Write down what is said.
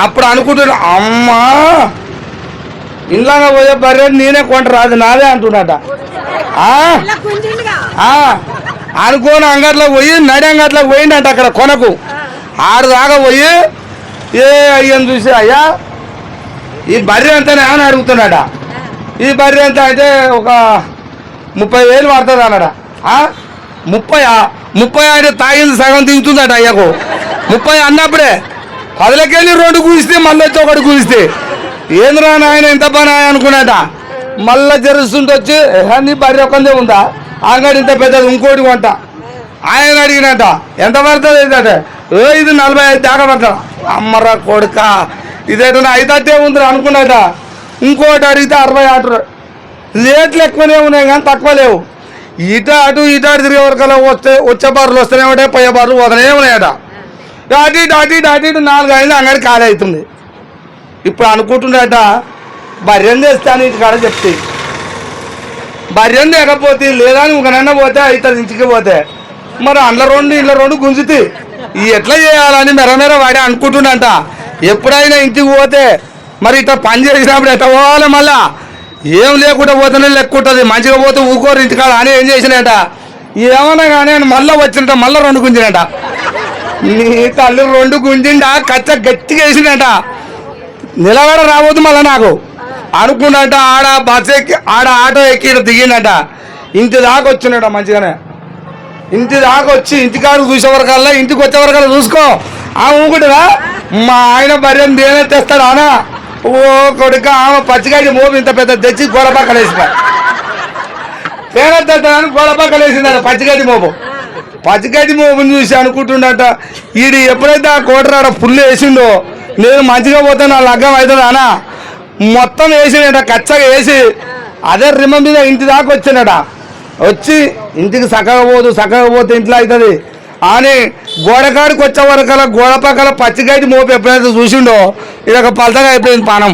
అప్పుడు అనుకుంటున్నా అమ్మా! ఇంట్లో పోయే బర్రె నేనే కొంటరా అది నాదే అంటున్నాట. అనుకోని అంగట్లో పోయి నడి అంగట్లోకి పోయిండట అక్కడ కొనకు. ఆడు దాకా పోయి ఏ అయ్యని చూసి అయ్యా ఈ బర్రె ఎంతనే అని అడుగుతున్నాడ? ఈ బర్రె ఎంత అయితే ఒక ముప్పై వేలు పడుతుంది అన్నాడ? ముప్పై ముప్పై అంటే తాగింది సగం తింటుందట అయ్యకు. ముప్పై అన్నప్పుడే. పదులకెళ్ళి రెండు కూలిస్తే మళ్ళీ వచ్చి ఒకటి కూలిస్తే. ఏంద్రా నాయన ఎంత పని అనుకున్నాట మళ్ళా జరుస్తుంటే వచ్చి "ఏ, నీ బర్రె ఒకందే ఉందా? అంగడి ఇంత పెద్దది ఇంకోటి కొంట. ఆయన అడిగినట ఎంత పడుతుంది ఏంటంటే ఏ ఇది నలభై ఐదు దాకా పడతా. అమ్మరా కొడుక ఇదేటన్నా ఐదట్టే ఉంది అనుకున్నాట ఇంకోటి అడిగితే అరవై ఆటు రేట్లు ఎక్కువనే ఉన్నాయి కానీ తక్కువ లేవు. ఇట అటు ఇటు అటు తిరిగే వరకల్లా వస్తే వచ్చే బార్లు వస్తూనే ఉంటాయి పోయే బార్లు పోతూనే ఉన్నాయట. ఇక అటు ఇటు అటు ఇటు అటు ఇటు నాలుగు ఐదు అంగడి ఖాళీ అవుతుంది. ఇప్పుడు అనుకుంటుండట బర్రెం తెస్తాను ఇటు కాడ చెప్తే. బర్రెం తేకపోతే లేదా ఇంకనన్నా పోతే అవుతుంది ఇంటికి పోతే. మరి అండ్ల రెండు ఇళ్ళ రెండు గుంజుతి ఎట్లా చేయాలని మెరమెర వాడి అనుకుంటుండంట ఎప్పుడైనా ఇంటికి పోతే మరి ఇట్లా పని చేసినప్పుడు ఎట్లా పోవాలి మళ్ళా? ఏం లేకుండా పోతేనే లెక్క ఉంటుంది మంచిగా పోతే ఊకోరు ఇంటికాడ. అని ఏం చేసినట ఏమన్నా కానీ మళ్ళీ వచ్చినట మళ్ళీ రెండు గుంజినట నీ తల్లి రెండు గుంజిండా కచ్చ గట్టిగా వేసిండట. నిలబడ రావద్దు మళ్ళీ నాకు. అనుకున్నట ఆడ బస్ ఎక్కి ఆడ ఆటో ఎక్కి దిగిండట. ఇంటి దాకా వచ్చినట మంచిగానే. ఇంటి దాకా వచ్చి ఇంటికాడు చూసే వరకల్లా ఇంటికి వచ్చే వరకల్లా చూసుకో. ఆ ఊకుంటుందా? మా ఆయన భార్యను దేనే తెస్తాడు ఆనా ఓ కొడుక ఆమె పచ్చిగాడి మోపు ఇంత పెద్ద తెచ్చి గోడ పక్కన వేసిన తేనె తెస్తాడని గోడ పక్కన వేసిందా పచ్చిగడ్డి మోపు. పచ్చిగడ్డి మోపుని చూసి అనుకుంటుండట ఈడు ఎప్పుడైతే ఆ కోటరాడ ఫుల్ వేసిండో నేను మంచిగా పోతే నా లగ్గం అవుతుంది అనా మొత్తం వేసిండట కచ్చగా వేసి అదే రిమ మీద ఇంటి దాకా వచ్చినట వచ్చి ఇంటికి చక్కగా పోదు చక్కగా పోతే ఇంట్లో అవుతుంది అని గోడకాడికి వచ్చే వరకల గోడ పక్కల పచ్చిగడ్డి మోపు ఎప్పుడైతే చూసిండో ఇది ఒక పలతగా అయిపోయింది పానం.